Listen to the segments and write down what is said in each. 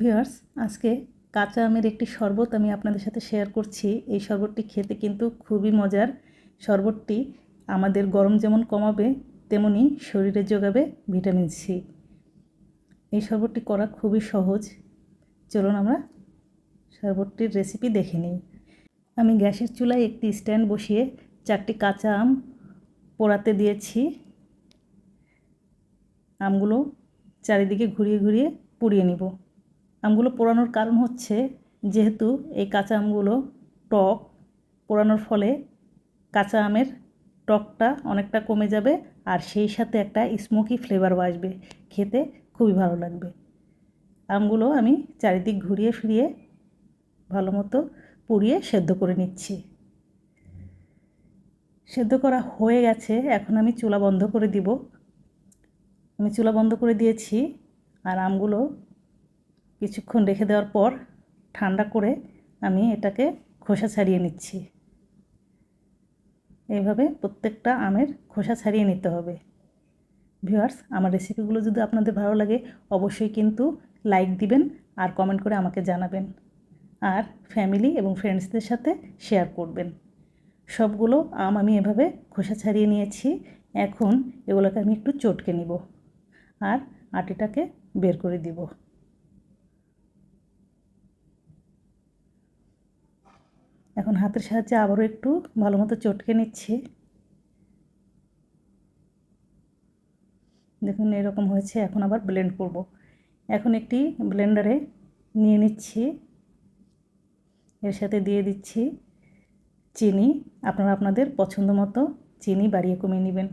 Viewers, আজকে কাঁচা আমের একটি শরবত আমি আপনাদের সাথে শেয়ার করছি। এই শরবতটি খেতে কিন্তু খুবই মজার। শরবতটি আমাদের গরম যেমন কমাবে, তেমনি শরীরে যোগাবে ভিটামিন সি। এই শরবতটি করা খুবই সহজ। চলুন আমরা শরবতটির রেসিপি দেখে নিই। আমি গ্যাসের চুলায় একটি স্ট্যান্ড বসিয়ে চারটি কাঁচা আম পোড়াতে দিয়েছি। আমগুলো চারিদিকে ঘুরিয়ে ঘুরিয়ে পুড়িয়ে নিব। আমগুলো পোড়ানোর কারণ হচ্ছে যেহেতু এই কাঁচা আমগুলো টক, পোড়ানোর ফলে কাঁচা আমের টকটা অনেকটা কমে যাবে আর সেই সাথে একটা স্মোকি ফ্লেভারও আসবে। খেতে খুবই ভালো লাগবে। আমগুলো আমি চারিদিক ঘুরিয়ে ফিরিয়ে ভালো মতো পুড়িয়ে সেদ্ধ করে নিচ্ছি। সেদ্ধ করা হয়ে গেছে। এখন আমি চুলা বন্ধ করে দিব। আমি চুলা বন্ধ করে দিয়েছি আর আমগুলো কিছুক্ষণ রেখে দেওয়ার পর ঠান্ডা করে আমি এটাকে খোসা ছাড়িয়ে নিচ্ছি। এইভাবে প্রত্যেকটা আমের খোসা ছাড়িয়ে নিতে হবে। ভিউয়ার্স, আমার রেসিপিগুলো যদি আপনাদের ভালো লাগে, অবশ্যই কিন্তু লাইক দিবেন আর কমেন্ট করে আমাকে জানাবেন। আর ফ্যামিলি এবং ফ্রেন্ডসদের সাথে শেয়ার করবেন। সবগুলো আম আমি এভাবে খোসা ছাড়িয়ে নিয়েছি। এখন এগুলোকে আমি একটু চটকে নিব। আর আটিটাকে বের করে দিব। এখন হাতের সাহায্যে আবারও একটু ভালো মতো চটকে নিচ্ছে। দেখুন, এরকম হয়েছে, এখন আবার ব্লেন্ড করব। এখন একটি ব্লেন্ডারে নিয়ে নিচ্ছি। এর সাথে দিয়ে দিচ্ছি চিনি। আপনারা আপনাদের পছন্দ মতো চিনি বাড়িয়ে কমিয়ে নেবেন।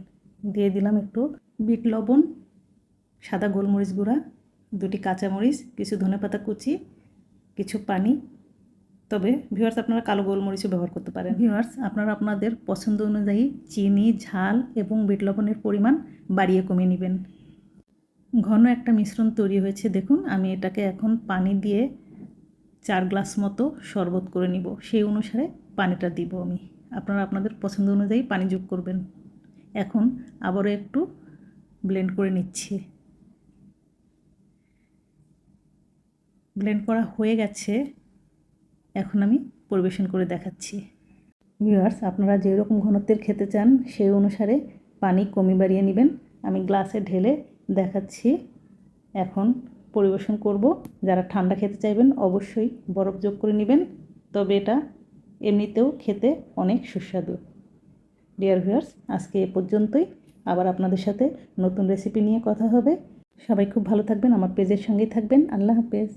দিয়ে দিলাম একটু বিট লবণ, সাদা গোলমরিচ গুঁড়া, দুটি কাঁচামরিচ, কিছু ধনেপাতা কুচি, কিছু পানি তবে ভিউয়ার্স আপনারা কালো গোলমরিচও ব্যবহার করতে পারেন। ভিউয়ার্স আপনারা আপনাদের পছন্দ অনুযায়ী চিনি, ঝাল এবং বিট লবণের পরিমাণ বাড়িয়ে কমিয়ে নেবেন। ঘন একটা মিশ্রণ তৈরি হয়েছে, দেখুন, আমি এটাকে এখন পানি দিয়ে চার গ্লাস মতো শরবত করে নিব। সেই অনুসারে পানিটা দিব আমি। আপনারা আপনাদের পছন্দ অনুযায়ী পানি যোগ করবেন। এখন আবারও একটু ব্লেন্ড করে নিচ্ছি। ব্লেন্ড করা হয়ে গেছে। এখন আমি পরিবেশন করে দেখাচ্ছি। ভিউয়ার্স আপনারা যেরকম ঘনত্বের খেতে চান, সেই অনুসারে পানি কমি বাড়িয়ে নেবেন। আমি গ্লাসে ঢেলে দেখাচ্ছি। এখন পরিবেশন করব। যারা ঠান্ডা খেতে চাইবেন, অবশ্যই বরফ যোগ করে নেবেন। তবে এটা এমনিতেও খেতে অনেক সুস্বাদু। ডিয়ার ভিউয়ার্স আজকে এ পর্যন্তই। আবার আপনাদের সাথে নতুন রেসিপি নিয়ে কথা হবে। সবাই খুব ভালো থাকবেন, আমার পেজের সঙ্গেই থাকবেন। আল্লাহ হাফেজ।